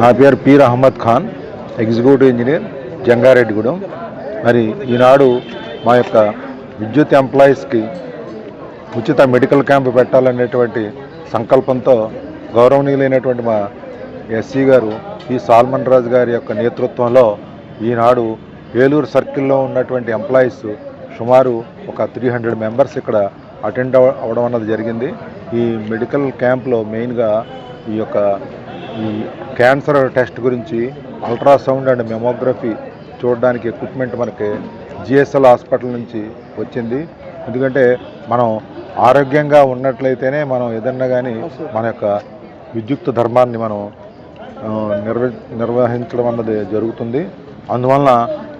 నా పేరు Peer Ahmed Khan executive engineer Jangareddygudem. మరి ఈనాడు మా యొక్క విద్యుత్ ఎంప్లాయీస్కి ఉచిత మెడికల్ క్యాంప్ పెట్టాలనేటువంటి సంకల్పంతో గౌరవనీయులైనటువంటి మా ఎస్సీ గారు ఈ సాల్మన్ రాజు గారి యొక్క నేతృత్వంలో ఈనాడు ఏలూరు సర్కిల్లో ఉన్నటువంటి ఎంప్లాయీస్ సుమారు ఒక త్రీ హండ్రెడ్ మెంబర్స్ ఇక్కడ అటెండ్ అవ అవడం అన్నది జరిగింది. ఈ మెడికల్ క్యాంప్లో మెయిన్గా ఈ యొక్క ఈ క్యాన్సర్ టెస్ట్ గురించి అల్ట్రాసౌండ్ అండ్ మెమోగ్రఫీ చూడడానికి ఎక్విప్మెంట్ మనకి జిఎస్ఎల్ హాస్పిటల్ నుంచి వచ్చింది. ఎందుకంటే మనం ఆరోగ్యంగా ఉన్నట్లయితేనే మనం ఏదన్నా కానీ మన యొక్క విద్యుక్త ధర్మాన్ని మనం నిర్వ నిర్వహించడం అన్నది జరుగుతుంది. అందువలన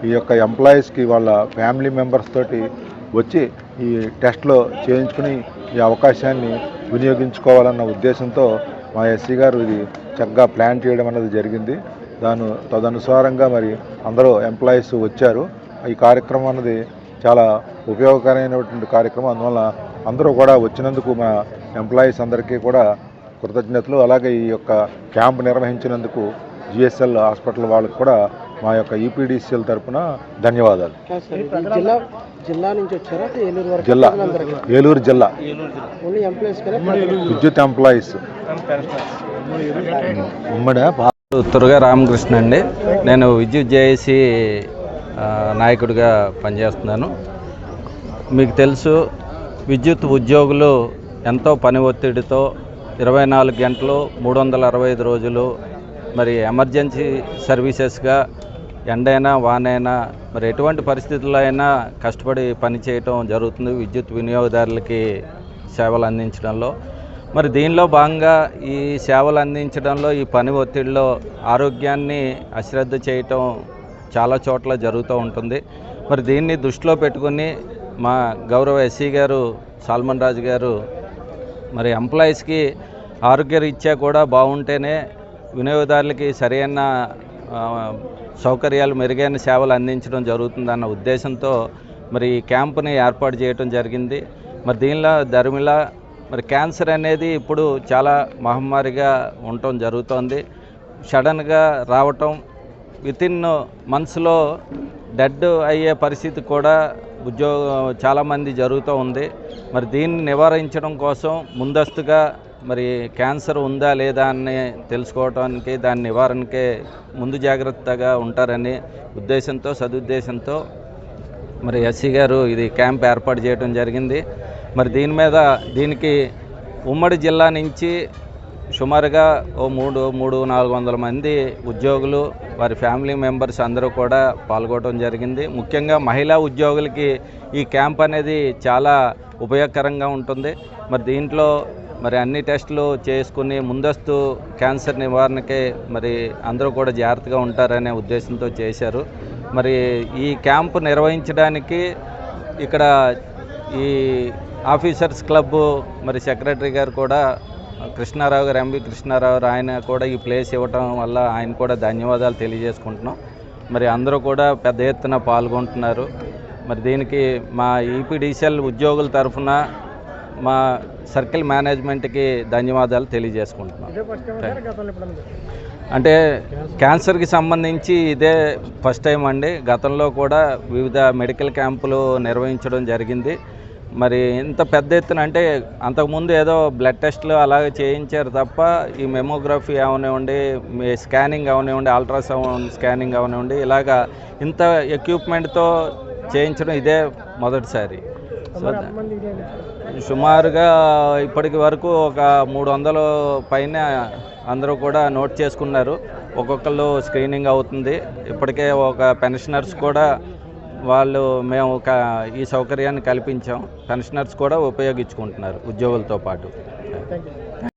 ఈ యొక్క ఎంప్లాయీస్కి వాళ్ళ ఫ్యామిలీ మెంబర్స్ తోటి వచ్చి ఈ టెస్ట్లో చేయించుకుని ఈ అవకాశాన్ని వినియోగించుకోవాలన్న ఉద్దేశంతో మా ఎస్సీ గారు ఇది చక్కగా ప్లాన్ చేయడం అన్నది జరిగింది. దాని తదనుసారంగా మరి అందరూ ఎంప్లాయీస్ వచ్చారు. ఈ కార్యక్రమం అన్నది చాలా ఉపయోగకరమైనటువంటి కార్యక్రమం. అందువల్ల అందరూ కూడా వచ్చినందుకు మా ఎంప్లాయీస్ అందరికీ కూడా కృతజ్ఞతలు. అలాగే ఈ యొక్క క్యాంప్ నిర్వహించినందుకు జిఎస్ఎల్ హాస్పిటల్ వాళ్ళకు కూడా మా యొక్క ఈపీడీసీఎల్ తరపున ధన్యవాదాలు. జిల్లా జిల్లా నుంచి వచ్చారా? ఏలూరు వరకు జిల్లా. ఏలూరు జిల్లా. ఓన్లీ ఎంప్లాయీస్ కదా? విద్యుత్ ఎంప్లాయీస్. ఉమ్మడి తురగా రామకృష్ణ అండి. నేను విద్యుత్ జేఏసీ నాయకుడిగా పనిచేస్తున్నాను. మీకు తెలుసు విద్యుత్ ఉద్యోగులు ఎంతో పని ఒత్తిడితో ఇరవై నాలుగు గంటలు మూడు వందల అరవై ఐదు రోజులు మరి ఎమర్జెన్సీ సర్వీసెస్గా ఎండైనా వానైనా మరి ఎటువంటి పరిస్థితుల్లో అయినా కష్టపడి పని చేయటం జరుగుతుంది విద్యుత్ వినియోగదారులకి సేవలు అందించడంలో. మరి దీనిలో భాగంగా ఈ సేవలు అందించడంలో ఈ పని ఒత్తిడిలో ఆరోగ్యాన్ని అశ్రద్ధ చేయటం చాలా చోట్ల జరుగుతూ ఉంటుంది. మరి దీన్ని దృష్టిలో పెట్టుకుని మా గౌరవ ఎస్సీ గారు సాల్మన్ రాజు గారు మరి ఎంప్లాయీస్కి ఆరోగ్యరీత్యా కూడా బాగుంటేనే వినియోగదారులకి సరైన సౌకర్యాలు మెరుగైన సేవలు అందించడం జరుగుతుందన్న ఉద్దేశంతో మరి ఈ క్యాంపుని ఏర్పాటు చేయడం జరిగింది. మరి దీనిలో ధర్మిలా మరి క్యాన్సర్ అనేది ఇప్పుడు చాలా మహమ్మారిగా ఉండటం జరుగుతోంది. సడన్గా రావటం వితిన్ మంత్స్లో డెడ్ అయ్యే పరిస్థితి కూడా ఉద్యోగం చాలామంది జరుగుతూ ఉంది. మరి దీన్ని నివారించడం కోసం ముందస్తుగా మరి క్యాన్సర్ ఉందా లేదా అని తెలుసుకోవటానికి దాని నివారణకే ముందు జాగ్రత్తగా ఉంటారని ఉద్దేశంతో సదుద్దేశంతో మరి ఎస్సీ గారు ఇది క్యాంప్ ఏర్పాటు చేయడం జరిగింది. మరి దీని మీద దీనికి ఉమ్మడి జిల్లా నుంచి సుమారుగా ఓ మూడు మూడు నాలుగు వందల మంది ఉద్యోగులు వారి ఫ్యామిలీ మెంబర్స్ అందరూ కూడా పాల్గొనడం జరిగింది. ముఖ్యంగా మహిళా ఉద్యోగులకి ఈ క్యాంప్ అనేది చాలా ఉపయోగకరంగా ఉంటుంది. మరి దీంట్లో మరి అన్ని టెస్టులు చేసుకుని ముందస్తు క్యాన్సర్ నివారణకే మరి అందరూ కూడా జాగ్రత్తగా ఉంటారనే ఉద్దేశంతో చేశారు. మరి ఈ క్యాంపు నిర్వహించడానికి ఇక్కడ ఈ ఆఫీసర్స్ క్లబ్ మరి సెక్రటరీ గారు కూడా కృష్ణారావు గారు ఎంబీ కృష్ణారావు గారు ఆయన కూడా ఈ ప్లేస్ ఇవ్వటం వల్ల ఆయన కూడా ధన్యవాదాలు తెలియజేసుకుంటున్నాం. మరి అందరూ కూడా పెద్ద ఎత్తున పాల్గొంటున్నారు. మరి దీనికి మా ఈపీడీసీఎల్ ఉద్యోగుల తరఫున మా సర్కిల్ మేనేజ్మెంట్కి ధన్యవాదాలు తెలియజేసుకుంటున్నాం. అంటే క్యాన్సర్కి సంబంధించి ఇదే ఫస్ట్ టైం అండి. గతంలో కూడా వివిధ మెడికల్ క్యాంపులు నిర్వహించడం జరిగింది. మరి ఇంత పెద్ద ఎత్తున అంటే అంతకుముందు ఏదో బ్లడ్ టెస్ట్లు అలాగే చేయించారు తప్ప ఈ మెమోగ్రఫీ అవనివ్వండి మీ స్కానింగ్ అవనివ్వండి అల్ట్రాసౌండ్ స్కానింగ్ అవనివ్వండి ఇలాగా ఇంత ఎక్విప్మెంట్తో చేయించడం ఇదే మొదటిసారి. సుమారుగా ఇప్పటికి వరకు ఒక మూడు వందల పైన అందరూ కూడా నోట్ చేసుకున్నారు. ఒక్కొక్కళ్ళు స్క్రీనింగ్ అవుతుంది. ఇప్పటికే ఒక పెన్షనర్స్ కూడా వాళ్ళు మేము ఒక ఈ సౌకర్యాన్ని కల్పించాం. పెన్షనర్స్ కూడా ఉపయోగించుకుంటున్నారు ఉద్యోగులతో పాటు.